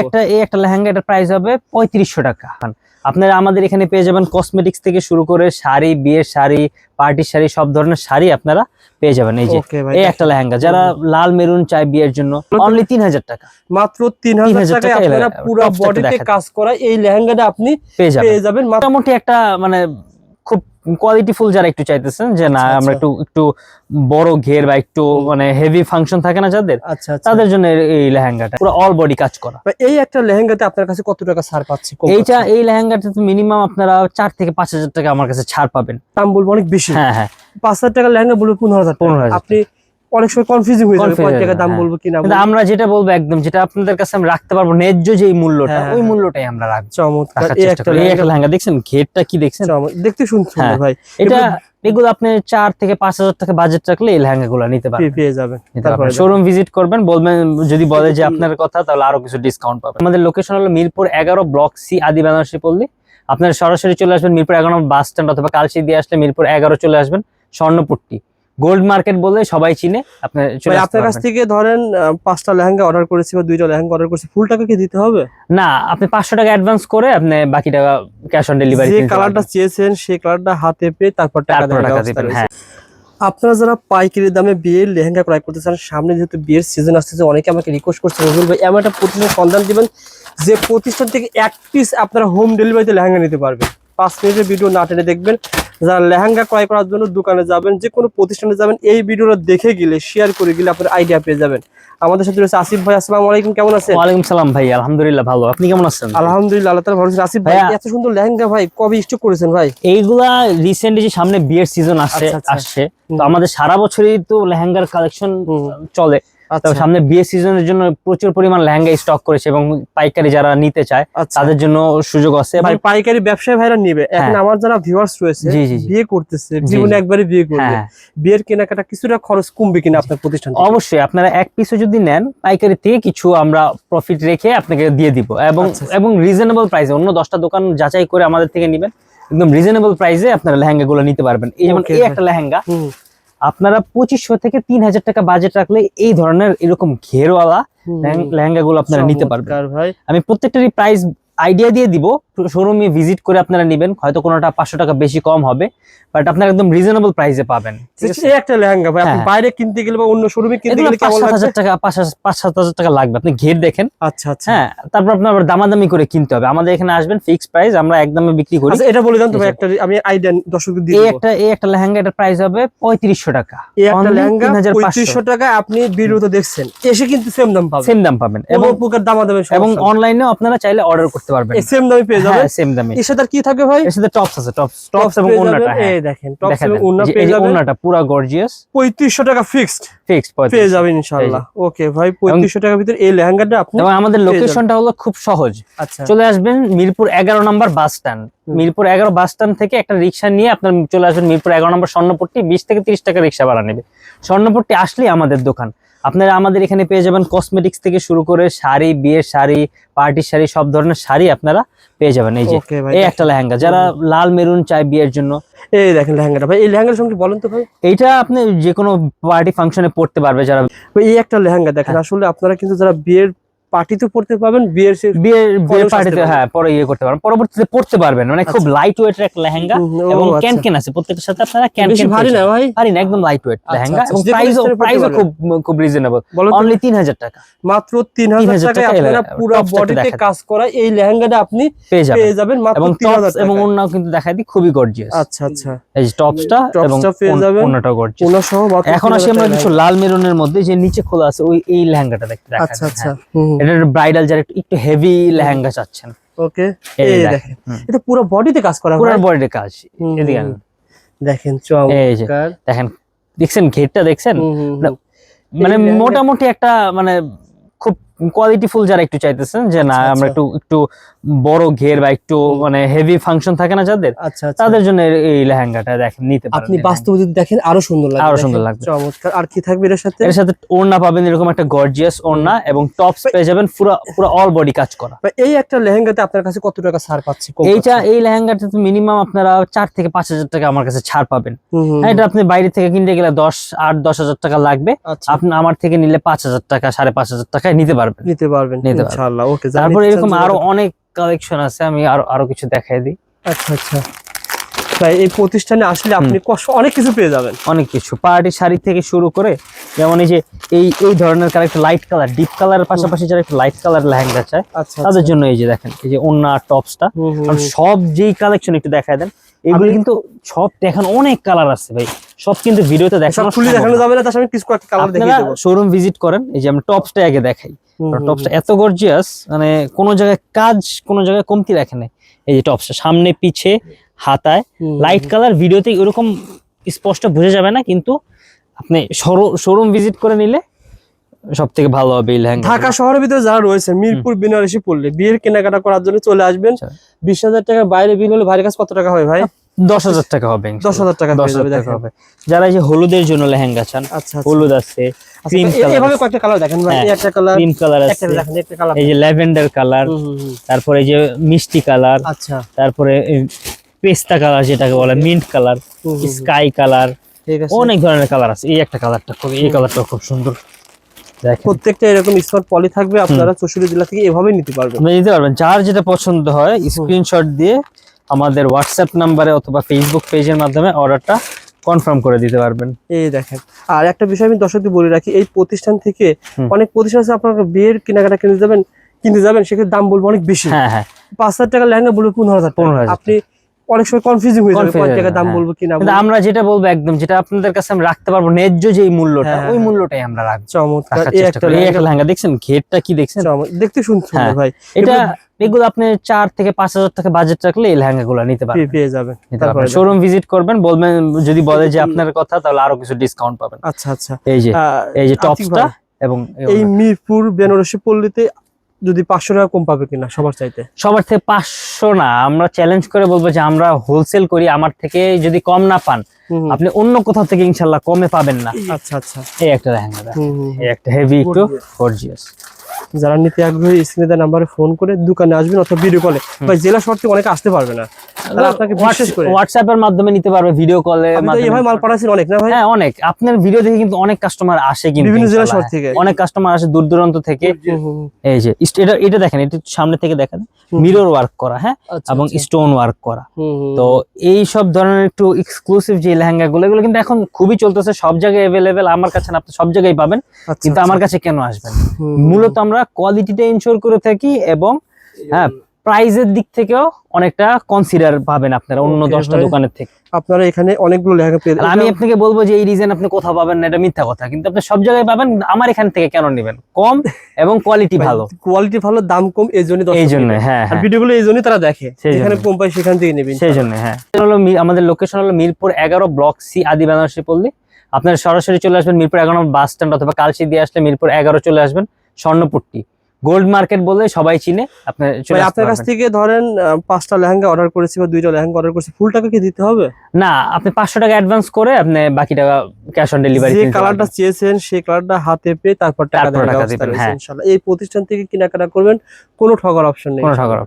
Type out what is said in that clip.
একটা এই একটা লেহেঙ্গা এটার প্রাইস হবে পঁয়ত্রিশশো টাকা। আপনারা আমাদের এখানে পেয়ে যাবেন কসমেটিক্স থেকে শুরু করে শাড়ি বিয়ের শাড়ি পার্টির শাড়ি সব ধরনের শাড়ি আপনারা পেয়ে যাবেন। এই যে এই একটা লেহেঙ্গা যারা লাল মেরুন চাই বিয়ের জন্য অনলি তিন হাজার টাকা। মাত্র তিন হাজার 3000 টাকা আপনারা পুরো বডিতে কাজ করা এই লেহেঙ্গাটা আপনি পেয়ে যাবেন। পেয়ে যাবেন মোটামুটি একটা মানে খুব কোয়ালিটি ফুল যারা একটু চাইতেছেন যে না আচ্ছা, আমরা আচ্ছা। একটু একটু বড় ঘের বা একটু মানে হেভি ফাংশন থাকে না যাদের আচ্ছা তাদের জন্য এই- লেহেঙ্গাটা পুরো অল বডি কাজ করা। এই একটা লেহেঙ্গাতে আপনার কাছে কত টাকা ছাড় পাচ্ছি এইটা এই লেহেঙ্গাটা মিনিমাম আপনারা চার থেকে পাঁচ হাজার টাকা আমার কাছে ছাড় পাবেন। দাম বলব অনেক বেশি। হ্যাঁ হ্যাঁ। পাঁচ হাজার টাকা লেহেঙ্গা বলব পনেরো হাজার পনেরো হাজার আপনি অনেক সময় কনফিউজিং হয়ে যাবে কয় টাকা দাম হ্যাঁ। বলব কিনা আমরা যেটা বলব একদম যেটা আপনাদের কাছে আমরা রাখতে পারব ন্যায্য যে মূল্যটা হ্যাঁ, ওই হ্যাঁ। মূল্যটাই আমরা রাখব। চমৎকার। এই একটা এই একটা লেহেঙ্গা। দেখছেন? ঘেরটা কি দেখছেন? দেখতে হ্যাঁ। ভাই। এটা এগুলো আপনি চার থেকে পাঁচ হাজার টাকা বাজেট রাখলে এই লেহেঙ্গা গুলো নিতে পারবেন। পেয়ে- যাবেন। শোরুম ভিজিট করবেন বলবেন যদি বলে যে আপনার কথা তাহলে আরও কিছু ডিসকাউন্ট পাবেন। আমাদের লোকেশন হলো মিরপুর এগারো ব্লক সি আদি বেনারসি পল্লী। আপনার সরাসরি চলে আসবেন মিরপুর এগারো বাস স্ট্যান্ড অথবা কালসি দিয়ে আসলে মিরপুর এগারো চলে আসবেন স্বর্ণপট্টি। গোল্ড মার্কেট বলে সবাই চিনে আপনার আপনার কাছ থেকে ধরেন পাঁচটা লেহেঙ্গা অর্ডার করেছি বা দুইটা লেহেঙ্গা অর্ডার করেছি ফুল টাকা কি দিতে হবে? না আপনি পাঁচশো টাকা অ্যাডভান্স করে আপনি বাকি টাকা ক্যাশ অন ডেলিভারি যে কালারটা চেয়েছেন সেই কালারটা হাতে পেয়ে তারপর টাকা দিবেন হ্যাঁ। আপনারা যারা পাইকারি দামে বিয়ের লেহেঙ্গা ক্রয় করতে চান সামনে যেহেতু বিয়ের সিজন আসতেছে অনেকে আমাকে রিকোয়েস্ট করছে নজরুল ভাই এমন একটা প্রতিষ্ঠান সন্ধান দিবেন যে প্রতিষ্ঠান থেকে এক পিস আপনারা হোম ডেলিভারিতে লেহেঙ্গা নিতে পারবেন। পাঁচ মিনিটের ভিডিও না টেনে দেখবেন। যারা লেহেঙ্গা ক্রয় করার জন্য দোকানে যাবেন যে কোনো প্রতিষ্ঠানে যাবেন এই ভিডিওটা দেখে গেলে শেয়ার করে গেলে আপনার আইডিয়া পেয়ে যাবেন। আমাদের সাথে রয়েছে আসিফ ভাই। আসসালামু আলাইকুম কেমন আছেন? ওয়ালাইকুম সালাম ভাই আলহামদুলিল্লাহ ভালো। আপনি কেমন আছেন? আলহামদুলিল্লাহ আল্লাহ তাআলা ভালো আছেন আসিফ ভাই এত সুন্দর লেহেঙ্গা ভাই কবে স্টক করেছেন ভাই? এইগুলা রিসেন্টলি যে সামনে বিয়ের সিজন আসছে আচ্ছা, আচ্ছা। আসছে। তো আমাদের সারা বছরই তো লেহেঙ্গার কালেকশন চলে। তো আচ্ছা। সামনে বিয়ে সিজনের জন্য প্রচুর পরিমাণ লেহেঙ্গা স্টক করেছে এবং পাইকারি যারা নিতে চায় আচ্ছা। তাদের জন্য সুযোগ আছে। এবং ভাই পাইকারি ব্যবসায়ী ভাইরা নিবে। এখন হ্যাঁ। আমার যারা ভিউয়ার্স রয়েছে। বিয়ে করতেছে জীবনে একবারই বিয়ে করবে। হ্যাঁ বিয়ের কেনাকাটা কিছুটা খরচ কমবে কিনা আপনার প্রতিষ্ঠান অবশ্যই আপনারা এক পিসও যদি নেন পাইকারি থেকে কিছু আমরা প্রফিট রেখে আপনাকে দিয়ে দিব। এবং আচ্ছা। এবং রিজনেবল প্রাইসে অন্য দশটা দোকান যাচাই করে আমাদের থেকে নেবেন। একদম রিজনেবল প্রাইসে আপনারা লেহেঙ্গা গুলো নিতে পারবেন। এই যেমন এই একটা লেহেঙ্গা আপনারা পঁচিশশো থেকে তিন হাজার টাকা বাজেট রাখলে এই ধরনের এরকম ঘেরওয়ালা লেহেঙ্গা গুলো আপনারা নিতে পারবেন। ভাই। আমি প্রত্যেকটারই প্রাইস আইডিয়া দিয়ে দিব। শোরুমে ভিজিট করে আপনারা নেবেন। হয়তো কোনোটা পাঁচশো টাকা বেশি কম হবে। বাট আপনারা একদম রিজনেবল প্রাইসে পাবেন। একটা লেহেঙ্গা ভাই। আপনি হ্যাঁ। বাইরে কিনতে গেলে বা অন্য শোরুমে কিনতে গেলে কেমন হাজার টাকা পাঁচ পাঁচ সাত হাজার টাকা লাগবে। আপনি ঘের দেখেন। আচ্ছা আচ্ছা। হ্যাঁ তারপর আপনার দামাদামি করে কিনতে হবে। আমাদের এখানে আসবেন ফিক্স প্রাইস আমরা একদমে বিক্রি করি। আচ্ছা এটা বলে দেন তো ভাই একটা আমি আইডিয়া দর্শকদের দিয়ে এই একটা এই একটা লেহেঙ্গা এটার প্রাইস হবে পঁয়ত্রিশশো টাকা। এই একটা লেহেঙ্গা 3500 পঁয়ত্রিশশো টাকা আপনি ভিডিওতে দেখছেন। এসে কিন্তু সেম দাম পাবেন। সেম দাম পাবেন। এবং প্রকার দাম আদাবেন এবং অনলাইনেও আপনারা চাইলে অর্ডার করতে পারবেন। সেম দামে পেয়ে যাবেন। সেম দামে এর সাথে কি থাকবে ভাই? এর সাথে টপস আছে টপস টপস এবং ওন্নাটা হ্যাঁ। এই দেখেন টপস এবং ওন্না পেয়ে যাবেন। ওন্নাটা পুরো গর্জিয়াস পঁয়ত্রিশশো টাকা ফিক্সড ফিক্স পেয়ে যাবেন ইনশাআল্লাহ। ওকে ভাই পঁয়ত্রিশশো টাকার ভিতরে এই লেহেঙ্গাটা আপনি আমাদের লোকেশনটা হলো খুব সহজ। আচ্ছা। চলে আসবেন মিরপুর এগারো নম্বর বাস স্ট্যান্ড মিরপুর এগারো বাস স্ট্যান্ড থেকে একটা রিক্সা নিয়ে আপনার চলে আসবেন মিরপুর এগারো নম্বর স্বর্ণপট্টি বিশ থেকে তিরিশ টাকা রিক্সা ভাড়া নেবে। স্বর্ণপট্টি আসলেই আমাদের দোকান। আপনারা আমাদের এখানে পেয়ে যাবেন কসমেটিক্স থেকে শুরু করে শাড়ি বিয়ের শাড়ি পার্টির শাড়ি সব ধরনের শাড়ি আপনারা পেয়ে যাবেন। এই যে এই একটা লেহেঙ্গা। যারা লাল মেরুন চায় বিয়ের জন্য। এই দেখেন লেহেঙ্গাটা ভাই এই লেহেঙ্গার সঙ্গে বলেন তো ভাই? এইটা আপনি যে কোনো পার্টি ফাংশনে পড়তে পারবে যারা এই একটা লেহেঙ্গা দেখেন আসলে আপনারা কিন্তু যারা বিয়ের পার্টিতে পড়তে পাবেন বিয়ের বিয়ের বিয়ের পার্টিতে হ্যাঁ পরে ইয়ে করতে পারবেন। পরবর্তীতে পড়তে পারবেন মানে খুব লাইট ওয়েটের একটা লেহেঙ্গা এবং আচ্ছা। ক্যান আছে। প্রত্যেকটার সাথে আপনারা ক্যান বেশি ভারী না ভাই? ভারী না একদম লাইট ওয়েট আচ্ছা, লেহেঙ্গা আচ্ছা, এবং প্রাইসও প্রাইসও খুব খুব রিজনেবল অনলি তিন হাজার টাকা। মাত্র তিন হাজার 3000 টাকায় টাকা আপনারা পুরো বডিতে কাজ করা এই লেহেঙ্গাটা আপনি পেয়ে যাবেন। পেয়ে যাবেন মাত্র এবং তিন হাজার টপস এবং ওন্নাও কিন্তু দেখাই দিই খুবই গর্জিয়াস আচ্ছা আচ্ছা। এই টপসটা এবং। ওন্নাটাও গর্জিয়াস ওনার সহ এখন 3000 আসি আমরা কিছু লাল মেরুনের মধ্যে যে নিচে খোলা আছে ওই এই লেহেঙ্গাটা দেখতে আচ্ছা আচ্ছা। হ্যাঁ। এটা ব্রাইডাল যারা একটু হেভি লেহেঙ্গা চাচ্ছেন। ওকে এই দেখেন। এটা পুরো বডিতে কাজ করা পুরো বডিতে কাজ। এদিকে দেখেন চমৎকার। দেখেন দেখছেন ঘেরটা দেখছেন। মানে মোটামুটি একটা মানে কোয়ালিটি ফুল যারা একটু চাইতেছেন যে না আচ্ছা, আমরা আচ্ছা। একটু একটু বড় ঘের বা একটু মানে হেভি ফাংশন থাকে না যাদের আচ্ছা তাদের জন্য এই- লেহেঙ্গাটা দেখেন নিতে পারেন আপনি বাস্তবে যদি দেখেন আরও সুন্দর লাগবে আরও সুন্দর লাগবে। চমৎকার। আর কি থাকবে এর সাথে? এর সাথে ওড়না পাবেন এরকম একটা গর্জিয়াস ওড়না এবং টপস পেয়ে যাবেন পুরো পুরো অল বডি কাজ করা। ভাই, এই একটা লেহেঙ্গাতে আপনার কাছে কত টাকা ছাড় পাচ্ছি? এইটা এই লেহেঙ্গাতে তো মিনিমাম আপনারা চার থেকে পাঁচ হাজার টাকা আমার কাছে ছাড় পাবেন। হ্যাঁ, এটা আপনি বাইরে থেকে কিনতে গেলে দশ আট দশ হাজার টাকা লাগবে। আপনি আমার থেকে নিলে পাঁচ হাজার টাকা সাড়ে পাঁচ হাজার টাকায় নিতে পারবেন। পারবেন। নিতে পারবেন ইনশাআল্লাহ। ওকে তারপর এরকম আরও অনেক কালেকশন আছে আমি আরও আরও কিছু দেখাই দিই। আচ্ছা আচ্ছা। ভাই এই প্রতিষ্ঠানে আসলে আপনি কষ্ট অনেক কিছু পেয়ে যাবেন। অনেক কিছু। পার্টি শাড়ি থেকে শুরু করে যেমন এই যে এই এই ধরনের কালার লাইট কালার ডিপ কালারের পাশাপাশি যারা একটু লাইট কালার লেহেঙ্গা চায় আচ্ছা তাদের জন্য এই যে দেখেন এই যে ওন্না টপসটা। সব যেই কালেকশন একটু দেখায় দেন এগুলো কিন্তু সব দেখেন অনেক কালার আছে ভাই। সব কিন্তু ভিডিওতে সব দেখানো খুলে সম্ভব দেখানো যাবে না তার সাথে কিছু কয়েকটা কালার দেখিয়ে দেবো। শোরুম ভিজিট করেন এই যে আমি টপসটা আগে দেখাই। টপসটা এত গর্জিয়াস মানে কোনো জায়গায় কাজ কোনো জায়গায় কমতি রাখে নাই। এই যে টপসটা সামনে পিছে হাতায়। লাইট কালার ভিডিওতে এরকম স্পষ্ট বোঝা যাবে না কিন্তু আপনি শোরুম ভিজিট করে নিলে সব থেকে ভালো হবে এই লেহেঙ্গা ঢাকা শহরের ভিতরে যারা রয়েছে মিরপুর বেনারসি পড়লে বিয়ের কেনাকাটা করার জন্য চলে আসবেন। আচ্ছা। বিশ হাজার টাকা বাইরে বিল হলে ভাইয়ের কাছে কত টাকা হয় ভাই? দশ হাজার টাকা হবে দশ হাজার টাকা দশ হাজার টাকা হবে। যারা এই যে হলুদের জন্য লেহেঙ্গা চান আচ্ছা আচ্ছা। হলুদ আছে আচ্ছা, ক্রিম কালার এভাবে কয়েকটা কালার দেখেন ভাই হ্যাঁ, এই একটা কালার ক্রিম কালার আছে। দেখেন একটা কালার এই যে ল্যাভেন্ডার কালার তারপরে এই যে মিষ্টি কালার আচ্ছা। তারপরে পেস্তা কালার যেটাকে বলে মিন্ট কালার স্কাই কালার অনেক ধরনের কালার আছে। এই একটা কালারটা খুব এই কালারটা খুব সুন্দর। প্রত্যেকটা এরকম স্মার্ট পলি থাকবে আপনারা চৌষট্টি জেলা থেকে এভাবে নিতে পারবেন। নিতে পারবেন। যার যেটা পছন্দ হয় স্ক্রিনশট দিয়ে আমাদের হোয়াটসঅ্যাপ নাম্বারে অথবা ফেসবুক পেজের মাধ্যমে অর্ডারটা কনফার্ম করে দিতে পারবেন। এই দেখেন আর একটা বিষয় আমি দর্শকদের বলে রাখি এই প্রতিষ্ঠান থেকে অনেক প্রতিষ্ঠান আছে আপনারা বিয়ের কেনাকাটা কিনে যাবেন কিনতে যাবেন সেক্ষেত্রে দাম বলব অনেক বেশি। হ্যাঁ হ্যাঁ। পাঁচ হাজার টাকা লেহেঙ্গা বলব পনেরো হাজার পনেরো হাজার আপনি অনেক সময় কনফিউজিং হয়ে যাবে হয়ে টাকা দাম হ্যাঁ। বলব কিনা কিন্তু আমরা যেটা বলব একদম যেটা আপনাদের কাছে আমি রাখতে পারব ন্যায্য যে মূল্যটা হ্যাঁ, ওই হ্যাঁ। মূল্যটাই আমরা রাখব। চমৎকার। এই একটা লেহেঙ্গা দেখছেন ঘেরটা কি দেখছেন? দেখতে হ্যাঁ। ভাই। এটা এগুলো আপনি চার থেকে পাঁচ হাজার টাকা বাজেট রাখলে এই লেহেঙ্গা গুলো নিতে পারবেন। পেয়ে- যাবেন। শোরুম ভিজিট করবেন বলবেন যদি বলে যে আপনার কথা তাহলে আরও কিছু ডিসকাউন্ট পাবেন। আচ্ছা আচ্ছা। এই যে এই যে টপসটা এবং এই মিরপুর বেনারসি পল্লীতে যদি পাঁচশো টাকা কম পাবে কিনা সবার চাইতে? সবার থেকে পাঁচশো না আমরা চ্যালেঞ্জ করে বলব যে আমরা হোলসেল করি আমার থেকে যদি কম না পান। আপনি অন্য কোথাও থেকে ইনশাল্লাহ কমে পাবেন না। আচ্ছা আচ্ছা। এই একটা লেহেঙ্গা এই একটা হেভি একটু ফোর গর্জিয়াস যারা নিতে আগ্রহী স্ক্রিনে নাম্বারে ফোন করে দোকানে আসবেন অথবা ভিডিও কলে ভাই জেলা শহর থেকে অনেকে আসতে পারবে না। আপনাকে বিশেষ করে। হোয়াটসঅ্যাপের মাধ্যমে নিতে পারবে ভিডিও কলে মাল পাঠাচ্ছেন অনেক না ভাই? হ্যাঁ অনেক। আপনার ভিডিও দেখে কিন্তু অনেক কাস্টমার আসে কিন্তু বিভিন্ন জেলা। শহর থেকে। অনেক কাস্টমার আসে দূর দূরান্ত থেকে। এই যে এটা এটা দেখেন এটা সামনে থেকে দেখেন। মিরর ওয়ার্ক করা হ্যাঁ? আচ্ছা, এবং আচ্ছা। স্টোন ওয়ার্ক করা তো এই সব ধরনের একটু এক্সক্লুসিভ যে লেহেঙ্গা গুলো এগুলো কিন্তু এখন খুবই চলতেছে। সব জায়গায় অ্যাভেলেবেল আমার কাছে না আপনি সব জায়গায় পাবেন। আচ্ছা, কিন্তু। আমার কাছে কেন আসবেন? মূলত আমরা কোয়ালিটিটা ইনশোর করে থাকি এবং হ্যাঁ প্রাইজের দিক থেকেও অনেকটা কনসিডার পাবেন আপনারা অন্য দশটা দোকানের থেকে। আপনারা এখানে অনেকগুলো লেহেঙ্গা পেয়ে আমি আপনাকে বলব যে এই রিজন আপনি কোথাও পাবেন না এটা মিথ্যা কথা। কিন্তু আপনি সব জায়গায় পাবেন আমার এখান থেকে কেন নেবেন? কম এবং কোয়ালিটি ভালো। কোয়ালিটি ভালো দাম কম এই জন্য এই জন্য হ্যাঁ আর ভিডিওগুলো এই জন্যই তারা দেখে সেই যেখানে কম পায় সেখান থেকে নেবেন সেই জন্য হ্যাঁ। হলো আমাদের লোকেশন হলো মিরপুর এগারো ব্লক সি আদি বেনারসি পল্লী আপনারা সরাসরি চলে আসবেন মিরপুর এগারো বাস স্ট্যান্ড অথবা কালসি দিয়ে আসলে মিরপুর এগারো চলে আসবেন। স্বর্ণপট্টি। গোল্ড মার্কেট বলে সবাই চিনে আপনার আপনার কাছ থেকে ধরেন পাঁচটা লেহেঙ্গা অর্ডার করেছি বা দুইটা লেহেঙ্গা অর্ডার করেছি ফুল টাকা কি দিতে হবে? না আপনি পাঁচশো টাকা অ্যাডভান্স করে আপনি বাকি টাকা ক্যাশ অন ডেলিভারি যে কালারটা চেয়েছেন সেই কালারটা হাতে পেয়ে তারপর টাকা দেবেন হ্যাঁ। ইনশাআল্লাহ। এই প্রতিষ্ঠান থেকে কেনাকাটা করবেন কোনো ঠগার অপশন নেই। কোনো টাকার